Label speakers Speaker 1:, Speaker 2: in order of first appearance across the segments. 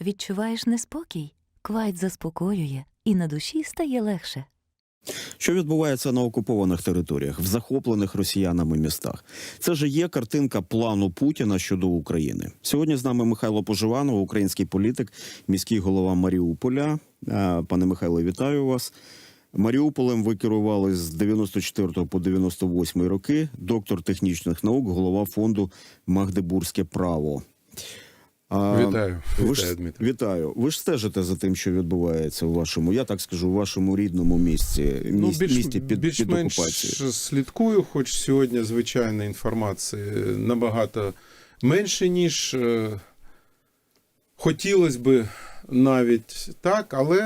Speaker 1: Відчуваєш неспокій? Квайт заспокоює, і на душі стає легше.
Speaker 2: Що відбувається на окупованих територіях, в захоплених росіянами містах? Це ж є картинка плану Путіна щодо України. Сьогодні з нами Михайло Поживанов, український політик, міський голова Маріуполя. Е, Пане Михайло, вітаю вас. Маріуполем ви керували з 94 по 98 роки. Доктор технічних наук, голова фонду Магдебурзьке право. А,
Speaker 3: Вітаю,
Speaker 2: ви
Speaker 3: вітаю,
Speaker 2: ж,
Speaker 3: Дмитро.
Speaker 2: вітаю. Ви ж стежите за тим, що відбувається у вашому, я так скажу, у вашому рідному місці,
Speaker 3: Ну, більш,
Speaker 2: місті під, під
Speaker 3: більш-менш
Speaker 2: окупацією.
Speaker 3: слідкую, хоч сьогодні звичайно інформації набагато менше, ніж е, хотілося би навіть так, але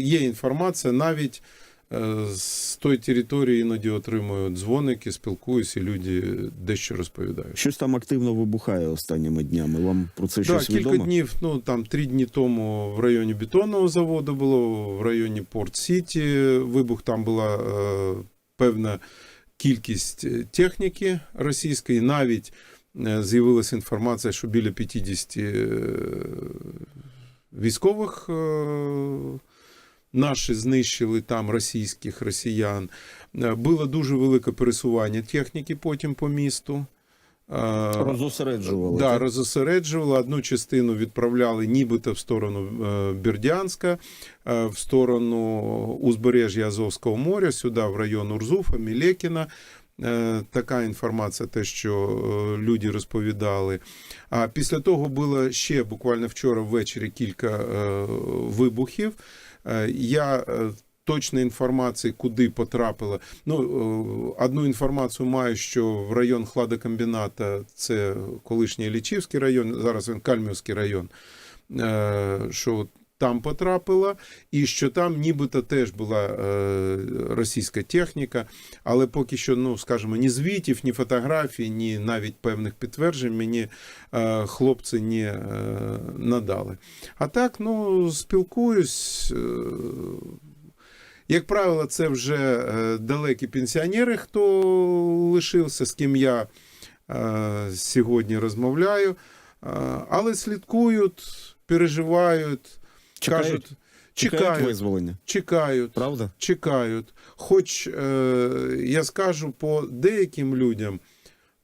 Speaker 3: є інформація навіть. Е, З тої території іноді отримую дзвоники, спілкуюся, і люди дещо розповідають.
Speaker 2: Щось там активно вибухає останніми днями. Вам про це
Speaker 3: Так,
Speaker 2: щось
Speaker 3: кілька днів, ну там три дні тому в районі бетонного заводу було, в районі Порт Сіті вибух. Там була е, певна кількість е, техніки російської. Навіть е, з'явилася інформація, що біля 50 е, військових е, наші знищили там російських росіян. Е, Було дуже велике пересування техніки потім по місту. Е,
Speaker 2: Розосереджували.
Speaker 3: Да, розосереджували. Одну частину відправляли нібито в сторону е, Бердянська, в сторону узбережжя Азовського моря, сюди, в район Урзуфа, Мілекіна. Така інформація, те, що люди розповідали. А після того було ще буквально вчора ввечері кілька вибухів. Е, Я е, точної інформації, куди потрапила. Ну, е, одну інформацію маю, що в район хладокомбіната, це колишній Лічівський район, зараз він Кальмівський район, що там потрапила, і що там нібито теж була е, російська техніка, але поки що, ну скажімо, ні звітів, ні фотографій, ні навіть певних підтверджень мені е, хлопці не е, надали. А так, ну, спілкуюсь. е, як правило, це вже е, далекі пенсіонери, хто лишився, з ким я е, сьогодні розмовляю, Е, але слідкують, переживають,
Speaker 2: Чекають?
Speaker 3: кажуть,
Speaker 2: Чекають
Speaker 3: чекають,
Speaker 2: визволення.
Speaker 3: чекають,
Speaker 2: Правда?
Speaker 3: чекають. Хоч е, я скажу по деяким людям,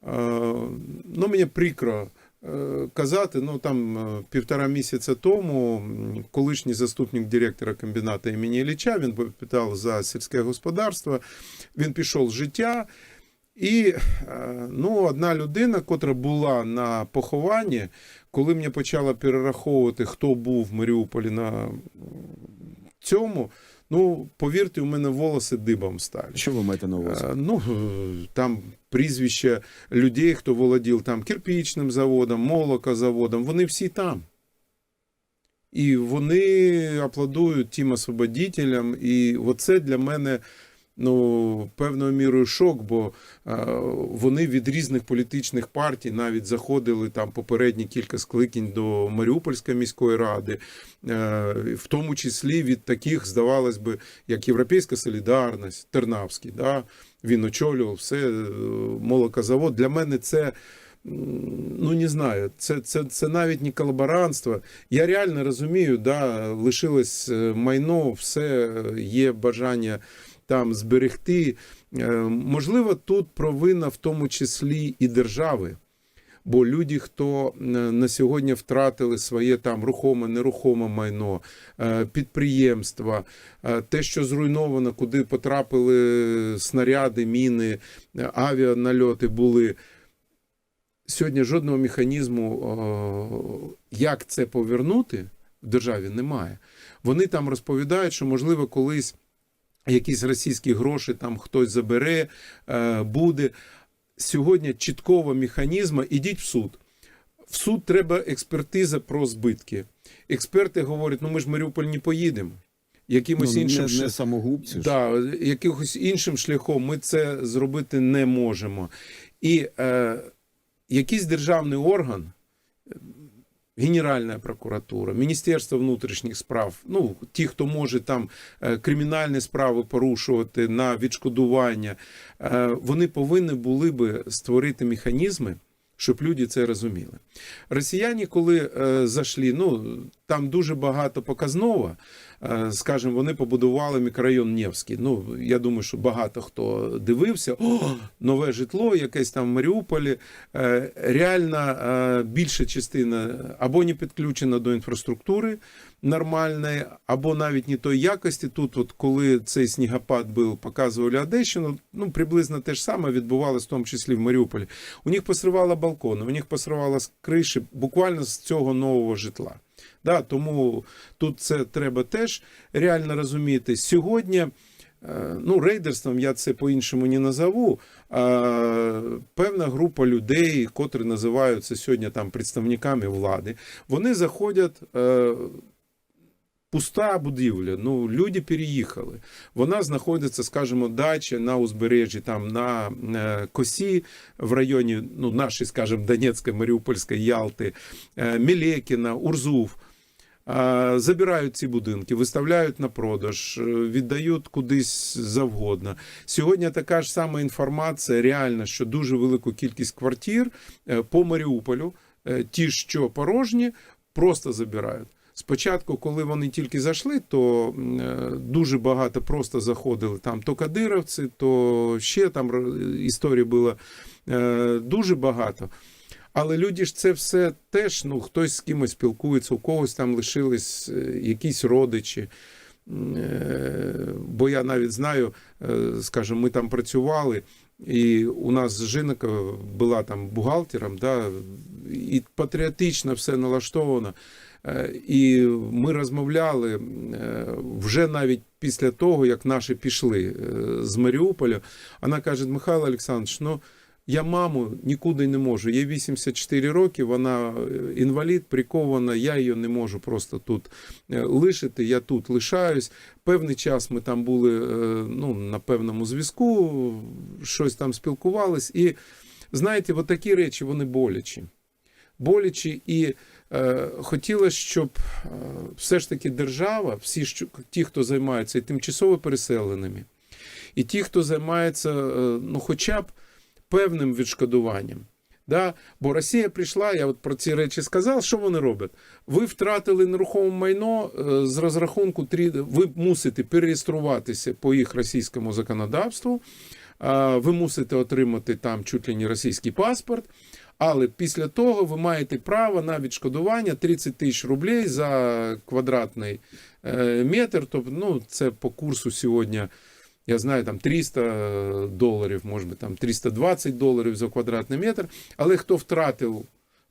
Speaker 3: е, ну мені прикро е, казати, ну там е, півтора місяця тому колишній заступник директора комбінату імені Ілліча, він питав за сільське господарство, він пішов з життя. І е, ну, одна людина, котра була на похованні, коли мені почала перераховувати, хто був в Маріуполі на цьому, ну, повірте, у мене волоси дибом стали.
Speaker 2: Що ви маєте на увазі?
Speaker 3: Е, Ну, е, там прізвища людей, хто володів там кирпічним заводом, молокозаводом, вони всі там. І вони аплодують тим освободителям. І оце для мене ну, певною мірою шок, бо е, вони від різних політичних партій навіть заходили там попередні кілька скликань до Маріупольської міської ради, е, в тому числі від таких, здавалось би, як Європейська Солідарність, Тернавський. Да? Він очолював все, е, молокозавод. Для мене це. Ну, не знаю, це, це, це навіть не колаборантство. Я реально розумію, да, лишилось майно, все є бажання там зберегти. Е, Можливо, тут провина в тому числі і держави. Бо люди, хто е, на сьогодні втратили своє там рухоме, нерухоме майно, е, підприємства, те, що зруйновано, куди потрапили снаряди, міни, авіанальоти були. Сьогодні жодного механізму, як це повернути в державі, немає. Вони там розповідають, що можливо колись якісь російські гроші там хтось забере, е, буде. Сьогодні чіткого механізму ідіть в суд. В суд треба експертиза про збитки. Експерти говорять, ну ми ж в Маріуполь не поїдемо. Якимось
Speaker 2: Ну,
Speaker 3: іншим
Speaker 2: не, не самогубці.
Speaker 3: Да, якихось іншим шляхом ми це зробити не можемо. І е, якийсь державний орган, Генеральна прокуратура, Міністерство внутрішніх справ, ну ті, хто може там е, кримінальні справи порушувати на відшкодування, е, вони повинні були би створити механізми, щоб люди це розуміли. Росіяни, коли е, зайшли, ну там дуже багато показного. Е, Скажімо, вони побудували мікрорайон Невський. Ну, я думаю, що багато хто дивився. О, нове житло, якесь там в Маріуполі. Реальна Реально е, більша частина або не підключена до інфраструктури нормальної, або навіть не той якості. Тут, от коли цей снігопад був, показували Одещину, ну приблизно те ж саме відбувалося, в тому числі в Маріуполі. У них посривало балкони, у них посривало криші буквально з цього нового житла. Да, тому тут це треба теж реально розуміти. Сьогодні, е, ну, рейдерством я це по-іншому не назову. А, певна група людей, котрі називаються сьогодні там представниками влади, вони заходять. Е, Пуста будівля, ну люди переїхали. Вона знаходиться, скажімо, дача на узбережжі, там на е, косі в районі ну, нашої, скажімо, Донецької, Маріупольської, Ялти, е, Мілекіна, Урзув. Забирають ці будинки, виставляють на продаж, е, віддають кудись завгодно. Сьогодні така ж сама інформація, реально, що дуже велику кількість квартир е, по Маріуполю, е, ті, що порожні, просто забирають. Спочатку, коли вони тільки зайшли, то е, дуже багато просто заходили там то кадировці, то ще там р- історій було е, дуже багато. Але люди ж це все теж, ну, хтось з кимось спілкується, у когось там лишились е, якісь родичі. Е, Бо я навіть знаю, е, скажімо, ми там працювали, і у нас жінка була там бухгалтером, да, і патріотично все налаштовано. Е, І ми розмовляли е, вже навіть після того, як наші пішли е, з Маріуполя. Вона каже: Михайло Олександрович, ну я маму нікуди не можу. Їй 84 роки, вона інвалід, прикована, я її не можу просто тут лишити. Я тут лишаюсь. Певний час ми там були ну, на певному зв'язку, щось там спілкувались. І знаєте, от такі речі вони болячі. Болячі і хотілося, щоб е, все ж таки держава, всі ті, хто займаються і тимчасово переселеними, і ті, хто займається, е, ну, хоча б певним відшкодуванням. Да? Бо Росія прийшла, я от про ці речі сказав. Що вони роблять? Ви втратили нерухоме майно е, з розрахунку ви мусите переєструватися по їх російському законодавству. Ви мусите отримати там чуть ли не російський паспорт. Але після того ви маєте право на відшкодування 30 тисяч рублей за квадратний е, метр. Тобто, ну, це по курсу сьогодні, я знаю, там 300 доларів, може би там 320 доларів за квадратний метр. Але хто втратив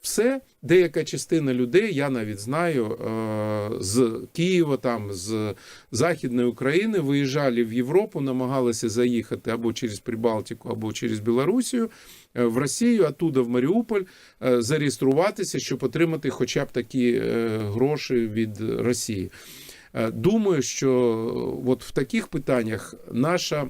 Speaker 3: все, деяка частина людей, я навіть знаю, е, з Києва, там, з Західної України виїжджали в Європу, намагалися заїхати або через Прибалтику, або через Білорусію е, в Росію, оттуда в Маріуполь, е, зареєструватися, щоб отримати хоча б такі гроші від Росії. Думаю, що от в таких питаннях наша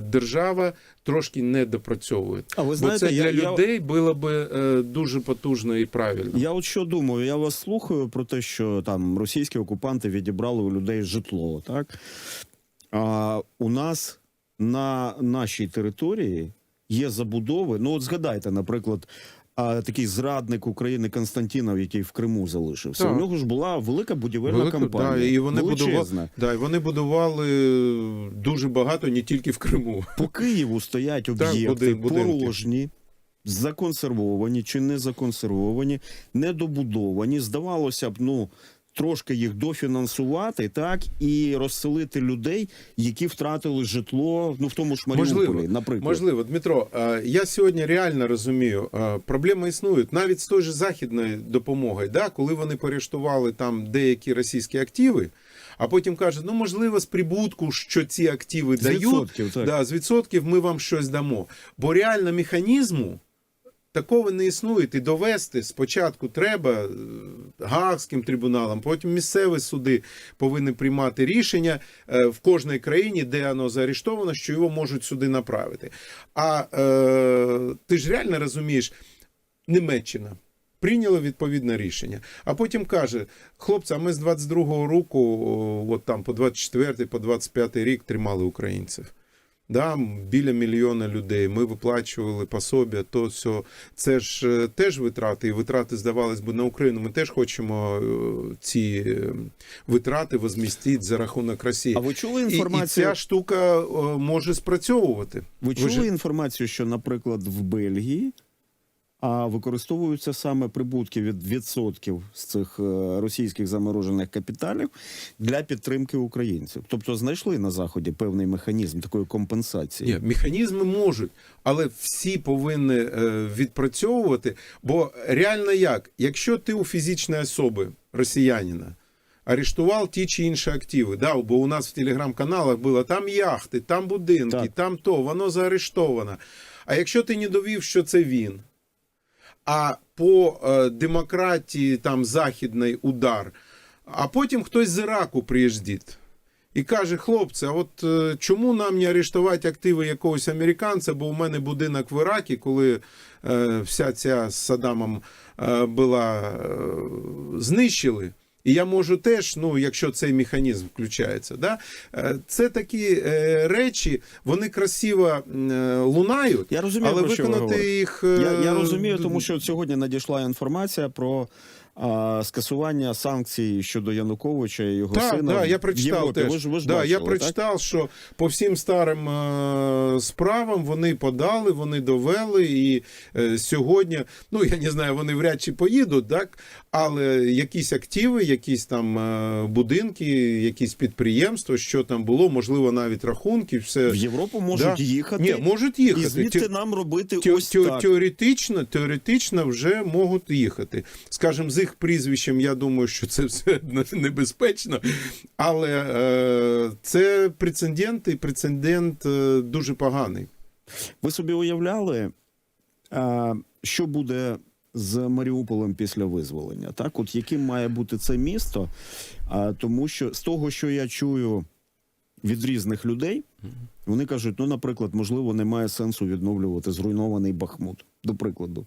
Speaker 3: держава трошки не допрацьовує.
Speaker 2: А ви
Speaker 3: Бо
Speaker 2: знаєте,
Speaker 3: це для
Speaker 2: я, я,
Speaker 3: людей було би е, дуже потужно і правильно.
Speaker 2: я от що думаю, я вас слухаю про те, що там російські окупанти відібрали у людей житло, так? А у нас на нашій території є забудови. Ну, от згадайте, наприклад. А такий зрадник України Константінов, який в Криму залишився,
Speaker 3: Так.
Speaker 2: у нього ж була велика будівельна
Speaker 3: Велика,
Speaker 2: кампанія.
Speaker 3: да, і вони будували- Да, і вони будували дуже багато не тільки в Криму.
Speaker 2: По Києву стоять об'єкти порожні, законсервовані чи не законсервовані, недобудовані. Здавалося б, ну. Трошки їх дофінансувати, так і розселити людей, які втратили житло, ну в тому ж Маріуполі,
Speaker 3: Можливо,
Speaker 2: наприклад.
Speaker 3: Можливо, Дмитро, е, я сьогодні реально розумію, е, проблеми існують навіть з той же західною допомогою, да, коли вони перештували там деякі російські активи, а потім кажуть, ну можливо, з прибутку, що ці активи
Speaker 2: З
Speaker 3: дають,
Speaker 2: відсотків, так.
Speaker 3: Да, з відсотків ми вам щось дамо. Бо реально механізму такого не існує. І довести спочатку треба е, Гаагським трибуналом, потім місцеві суди повинні приймати рішення е, в кожній країні, де воно заарештовано, що його можуть сюди направити. А е, ти ж реально розумієш, Німеччина. Прийняла відповідне рішення, а потім каже: хлопці, а ми з 22-го року, от там по 24 по 25 рік тримали українців. Да, біля мільйона людей. Ми виплачували пособія, то все. Це ж е, теж витрати, і витрати здавалось би на Україну. Ми теж хочемо е, ці е, витрати возмістити за рахунок Росії.
Speaker 2: А ви чули
Speaker 3: І, і
Speaker 2: інформацію?
Speaker 3: ця штука може спрацьовувати.
Speaker 2: Ви
Speaker 3: Ви
Speaker 2: чули
Speaker 3: ж-
Speaker 2: інформацію, що, наприклад, в Бельгії а, використовуються саме прибутки від відсотків з цих е, російських заморожених капіталів для підтримки українців? Тобто знайшли на заході певний механізм такої компенсації.
Speaker 3: Ні, механізми можуть, але всі повинні е, відпрацьовувати. Бо реально як? Якщо ти у фізичної особи, росіянина, арештував ті чи інші активи, да, бо у нас в телеграм-каналах було там яхти, там будинки,
Speaker 2: Так.
Speaker 3: там то, воно заарештовано. А якщо ти не довів, що це він, а по е, демократії там західний удар, а потім хтось з Іраку приїздить. І каже, хлопці, а от е, чому нам не арештувати активи якогось американця, бо у мене будинок в Іракі, коли е, вся ця з Саддамом е, була знищили. І я можу теж, ну якщо цей механізм включається, да? е, це такі е, речі, вони красиво е, лунають,
Speaker 2: Я розумію,
Speaker 3: але
Speaker 2: виконати ви
Speaker 3: виконати
Speaker 2: Е,
Speaker 3: їх.
Speaker 2: Я, я розумію, тому що сьогодні надійшла інформація про а, скасування санкцій щодо Януковича і його
Speaker 3: Так,
Speaker 2: сина в
Speaker 3: я прочитав
Speaker 2: Європі.
Speaker 3: теж.
Speaker 2: Ви ж, ви ж
Speaker 3: да,
Speaker 2: бачили,
Speaker 3: я
Speaker 2: так?
Speaker 3: прочитав, що по всім старим е, справам вони подали, вони довели, і е, сьогодні, ну я не знаю, вони вряд чи поїдуть, так, але якісь активи, якісь там е, будинки, якісь підприємства, що там було, можливо, навіть рахунки, все.
Speaker 2: В Європу можуть
Speaker 3: Да.
Speaker 2: їхати
Speaker 3: Ні, можуть їхати.
Speaker 2: і звідти
Speaker 3: Те-
Speaker 2: нам робити
Speaker 3: Те-
Speaker 2: ось
Speaker 3: те-
Speaker 2: так.
Speaker 3: Теоретично, теоретично вже можуть їхати. Скажімо, з їх прізвищем, я думаю, що це все небезпечно. Але е, це прецедент, і прецедент е, дуже поганий.
Speaker 2: Ви собі уявляли, а, що буде з Маріуполем після визволення? Так, от яким має бути це місто? Тому що з того, що я чую від різних людей, вони кажуть: ну, наприклад, можливо, немає сенсу відновлювати зруйнований Бахмут, до прикладу.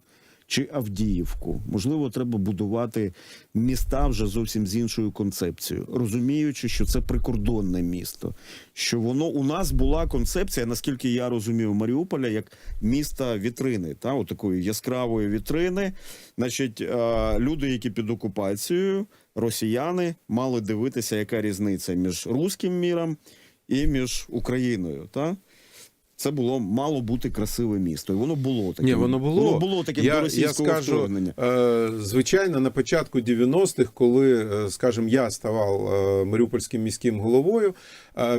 Speaker 2: Чи Авдіївку, можливо, треба будувати міста вже зовсім з іншою концепцією, розуміючи, що це прикордонне місто. Що воно у нас була концепція, наскільки я розумію, Маріуполя як міста вітрини, та от такої яскравої вітрини. Значить, е, люди, які під окупацією, росіяни, мали дивитися, яка різниця між руським міром і між Україною. Та? Це було мало бути красиве місто, і воно було таке.
Speaker 3: Ні, воно було.
Speaker 2: Воно було таке
Speaker 3: я,
Speaker 2: до
Speaker 3: я скажу,
Speaker 2: вторгнення.
Speaker 3: е, звичайно, на початку 90-х, коли, е, скажімо, я ставав е, маріупольським міським головою,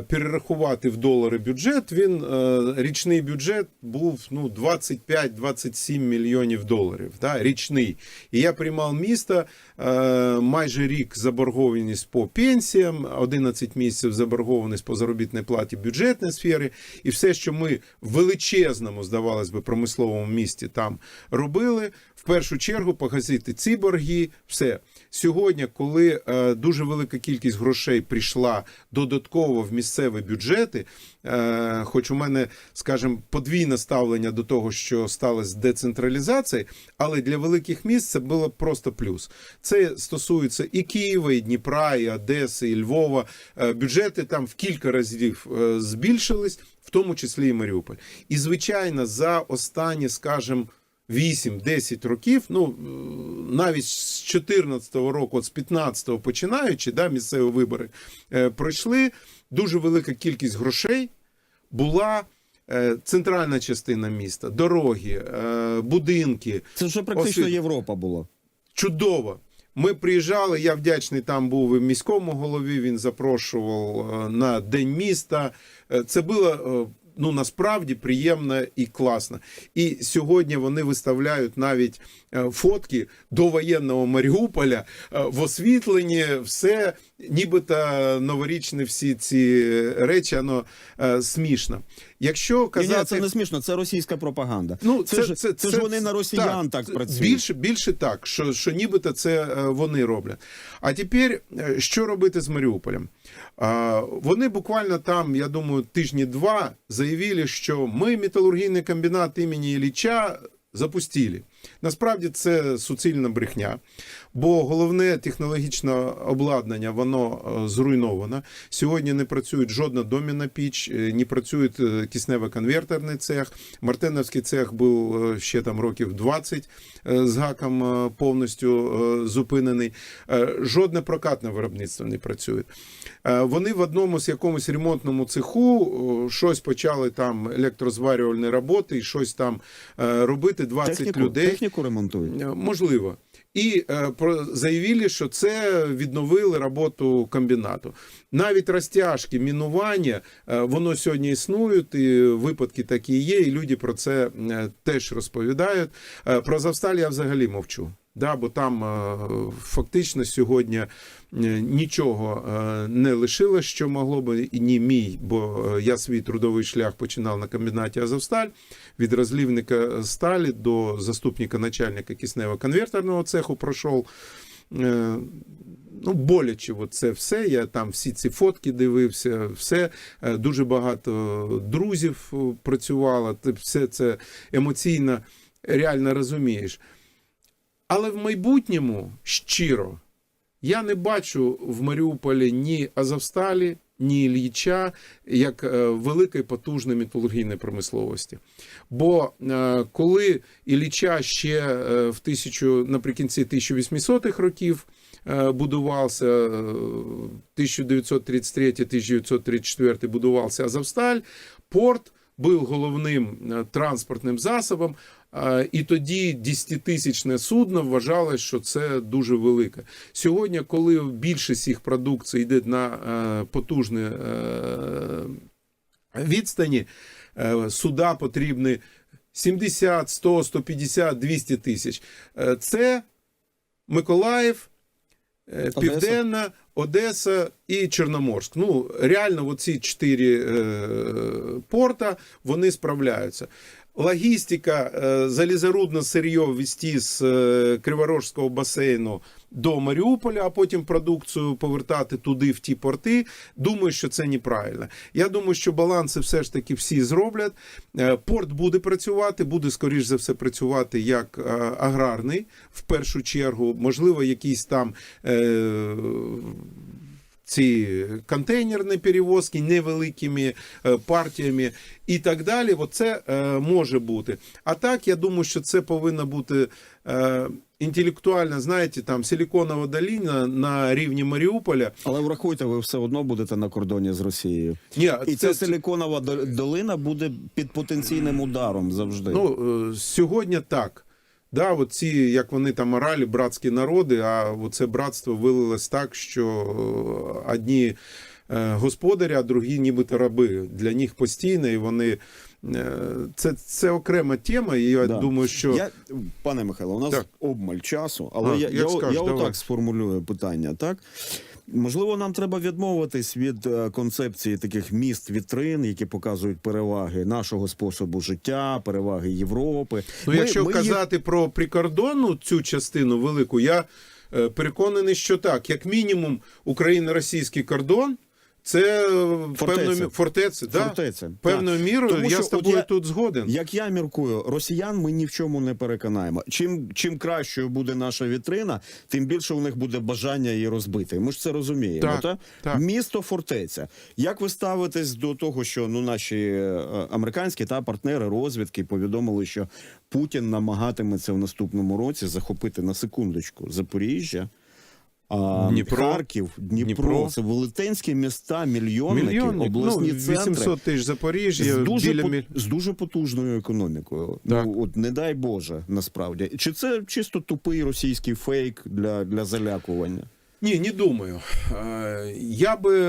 Speaker 3: перерахувати в долари бюджет, він е, річний бюджет був ну 25-27 мільйонів доларів. Да, річний. І я приймав місто е, майже рік заборгованість по пенсіям, 11 місяців заборгованість по заробітній платі бюджетної сфери, і все, що ми в величезному, здавалось би, промисловому місті там робили, в першу чергу погасити ці борги, все. Сьогодні, коли е, дуже велика кількість грошей прийшла додатково в місцеві бюджети, е, хоч у мене, скажімо, подвійне ставлення до того, що сталося децентралізація, але для великих міст це було просто плюс. Це стосується і Києва, і Дніпра, і Одеси, і Львова. Е, бюджети там в кілька разів збільшились, в тому числі і Маріуполь. І звичайно, за останні, скажімо, 8-10 років, ну навіть з 14-го року, от з 15-го починаючи, да, місцеві вибори е, пройшли. Дуже велика кількість грошей була. е, Центральна частина міста, дороги, е, будинки,
Speaker 2: Це вже практично
Speaker 3: освіт-
Speaker 2: Європа була.
Speaker 3: чудово. Ми приїжджали. Я вдячний там був і міському голові. Він запрошував е, на день міста. Це було ну насправді приємна і класна. І сьогодні вони виставляють навіть фотки до воєнного Маріуполя е, в освітленні, все нібито новорічні всі ці речі, воно е, смішно. Якщо казати,
Speaker 2: ні, це не смішно, це російська пропаганда.
Speaker 3: Ну,
Speaker 2: це, ж, це, ж вони на росіян так,
Speaker 3: це
Speaker 2: працюють.
Speaker 3: Більше, більше так, що, що нібито це е, вони роблять. А тепер, е, що робити з Маріуполем? А, Вони буквально там, я думаю, тижні два заявили, що ми металургійний комбінат імені Ілліча запустили. Насправді це суцільна брехня, бо головне технологічне обладнання воно е, зруйновано. Сьогодні не працює жодна доміна піч, е, не працює е, киснево-конвертерний цех. Мартеновський цех був ще там років 20 е, з гаком повністю зупинений. Жодне прокатне виробництво не працює. Е, Вони в одному з якомусь ремонтному цеху щось почали там електрозварювальні роботи щось там е, робити. 20
Speaker 2: Техніку,
Speaker 3: людей.
Speaker 2: техніку ремонтують.
Speaker 3: Е, Можливо. І е, заявили, що це відновили роботу комбінату. Навіть розтяжки, мінування, е, воно сьогодні існують, і випадки такі є, і люди про це е, теж розповідають. Е, Про Завсталь я взагалі мовчу. Да, бо там е, фактично сьогодні е, нічого е, не лишилось, що могло би і ні мій, бо я свій трудовий шлях починав на комбінаті Азовсталь від розлівника сталі до заступника начальника киснево-конвертерного цеху пройшов. Ну, боляче, це все. Я там всі ці фотки дивився, все. Дуже багато друзів працювало. Ти все це емоційно реально розумієш. Але в майбутньому щиро я не бачу в Маріуполі ні Азовсталі, ні Ільїча як е, великої потужної металургійної промисловості. Бо е, коли Ілліча ще е, в тисячу, наприкінці 1800-х років будувався, е, 1933-1934 будувався Азовсталь, порт був головним транспортним засобом, і тоді 10-тисячне судно вважалось, що це дуже велике. Сьогодні, коли більшість їх продукції йде на е, потужні е, відстані, е, суда потрібні 70, 100, 150, 200 тисяч. Це Миколаїв, Південна, Одеса і Чорноморськ. Ну, реально, оці чотири порта вони справляються. Логістика, е, залізорудне сир'йо вести з е, Криворожського басейну до Маріуполя, а потім продукцію повертати туди, в ті порти. Думаю, що це неправильно. Я думаю, що баланси все ж таки всі зроблять. Е, Порт буде працювати, буде, скоріш за все, працювати як аграрний в першу чергу, можливо, якісь там. Ці контейнерні перевозки невеликими е, партіями і так далі. Оце е, може бути. А так, я думаю, що це повинна бути е, інтелектуальна, знаєте, там силіконова доліна на рівні Маріуполя.
Speaker 2: Але врахуйте, ви все одно будете на кордоні з Росією.
Speaker 3: Ні,
Speaker 2: І ця силіконова до- долина буде під потенційним ударом завжди.
Speaker 3: Ну, сьогодні так. Да, от ці, як вони там орали, братські народи, а це братство вилилось так, що е, одні е, господарі, а другі нібито раби. Для них постійно, і вони. Е, Це, це окрема тема, і я
Speaker 2: Да.
Speaker 3: думаю, що.
Speaker 2: Я, пане Михайло, у нас
Speaker 3: Так.
Speaker 2: обмаль часу, але
Speaker 3: А,
Speaker 2: я, я,
Speaker 3: скажеш,
Speaker 2: я
Speaker 3: давай.
Speaker 2: отак сформулюю питання, так? Можливо, нам треба відмовитись від е, концепції таких міст вітрин, які показують переваги нашого способу життя, переваги Європи.
Speaker 3: Ну,
Speaker 2: Ми-
Speaker 3: якщо
Speaker 2: ми
Speaker 3: казати про прикордонну цю частину велику, я е, переконаний, що так, як мінімум, Україно-російський кордон. Це е,
Speaker 2: Фортеця.
Speaker 3: певною фортеця, да?
Speaker 2: Фортеця,
Speaker 3: певною
Speaker 2: так.
Speaker 3: мірою.
Speaker 2: Тому
Speaker 3: я
Speaker 2: що
Speaker 3: з тобою
Speaker 2: я-
Speaker 3: тут згоден.
Speaker 2: Як я міркую, росіян ми ні в чому не переконаємо. Чим, чим кращою буде наша вітрина, тим більше у них буде бажання її розбити. Ми ж це розуміємо.
Speaker 3: Так,
Speaker 2: та?
Speaker 3: так.
Speaker 2: Місто фортеця. Як ви ставитесь до того, що ну наші е, американські та партнери розвідки повідомили, що Путін намагатиметься в наступному році захопити на секундочку Запоріжжя?
Speaker 3: Дніпро.
Speaker 2: Харків, Дніпро,
Speaker 3: Дніпро.
Speaker 2: це велетенські міста, мільйонники,
Speaker 3: Мільйонник,
Speaker 2: обласні
Speaker 3: ну,
Speaker 2: центри
Speaker 3: 800 тисяч Запоріжжя,
Speaker 2: з дуже,
Speaker 3: біля
Speaker 2: по- з дуже потужною економікою.
Speaker 3: Так.
Speaker 2: Ну от не дай Боже, насправді. Чи це чисто тупий російський фейк для, для залякування?
Speaker 3: Ні, не думаю. Е, Я би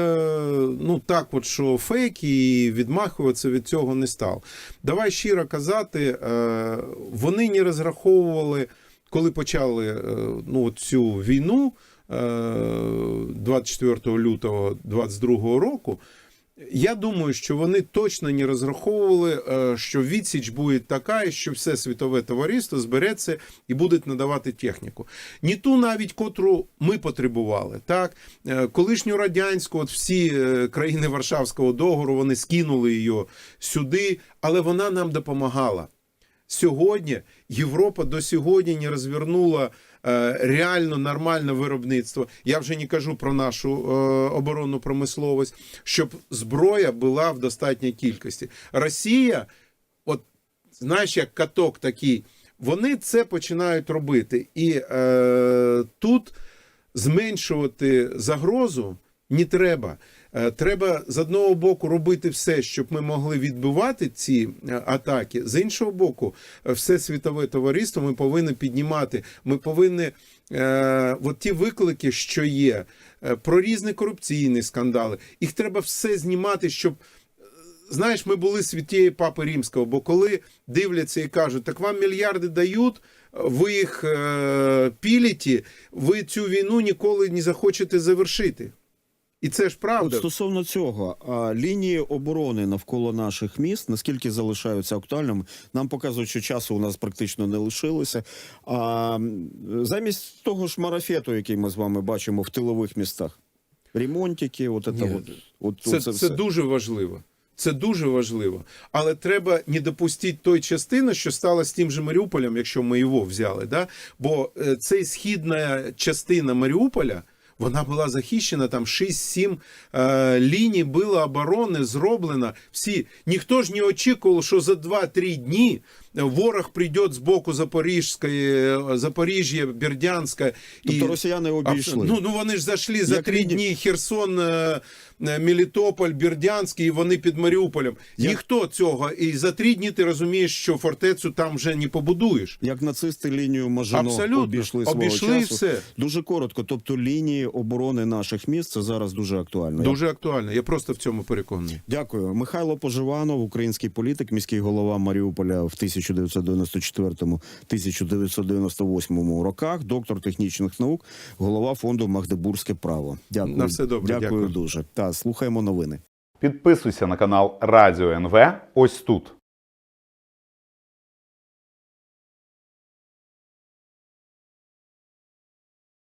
Speaker 3: ну так, от що фейк і відмахуватися від цього не став. Давай щиро казати, е, вони не розраховували, коли почали е, ну, цю війну 24 лютого 22 року. Я думаю, що вони точно не розраховували, е, що відсіч буде така, що все світове товариство збереться і буде надавати техніку. Ні ту навіть котру ми потребували. Так, Е, колишню радянську, от всі е, країни Варшавського договору, вони скинули її сюди, але вона нам допомагала. Сьогодні Європа до сьогодні не розвернула е, реально нормальне виробництво. Я вже не кажу про нашу е, оборонну промисловість, щоб зброя була в достатній кількості. Росія, от знаєш, як каток такий, вони це починають робити. І е, тут зменшувати загрозу не треба. Е, Треба з одного боку робити все, щоб ми могли відбивати ці е, атаки. З іншого боку, е, все світове товариство ми повинні піднімати. Ми повинні е, от ті виклики, що є, про різні корупційні скандали. Їх треба все знімати, щоб знаєш, ми були святіє Папи Римського, бо коли дивляться і кажуть, так вам мільярди дають, ви їх е, піліті, ви цю війну ніколи не захочете завершити. І це ж
Speaker 2: От
Speaker 3: правда.
Speaker 2: стосовно цього, а, лінії оборони навколо наших міст наскільки залишаються актуальними, нам показують, що часу у нас практично не лишилося. А замість того ж марафету, який ми з вами бачимо в тилових містах, ремонтики, от це, от, от,
Speaker 3: Це, це
Speaker 2: все.
Speaker 3: дуже важливо. Це дуже важливо. Але треба не допустити той частини, що стало з тим же Маріуполем, якщо ми його взяли. Да? Бо е, цей східна частина Маріуполя. Вона була захищена, там 6-7 е, ліній було оборони зроблено. Всі ніхто ж не очікував, що за 2-3 дні ворог прийде з боку Запорізької, е, Запоріжжя, Бердянська.
Speaker 2: Тобто росіяни обійшли.
Speaker 3: Ну, ну вони ж зайшли за
Speaker 2: Як
Speaker 3: три
Speaker 2: лінії-
Speaker 3: дні Херсон, е, е, Мелітополь, Бердянськ, і вони під Маріуполем.
Speaker 2: Як-
Speaker 3: Ніхто цього. І за три дні ти розумієш, що фортецю там вже не побудуєш.
Speaker 2: Як нацисти лінію Мажино
Speaker 3: Абсолютно.
Speaker 2: обійшли свого
Speaker 3: Обійшли
Speaker 2: часу.
Speaker 3: все.
Speaker 2: Дуже коротко. Тобто лінії оборони наших міст це зараз дуже актуально.
Speaker 3: Дуже актуально. Я просто в цьому переконаний.
Speaker 2: Дякую. Михайло Поживанов, український політик, міський голова Маріуполя в 1994-1998 роках, доктор технічних наук, голова фонду Магдебурзьке право. Дякую.
Speaker 3: На все добре,
Speaker 2: Дякую,
Speaker 3: дякую.
Speaker 2: дуже. Та слухаємо новини.
Speaker 4: Підписуйся на канал Радіо НВ ось тут.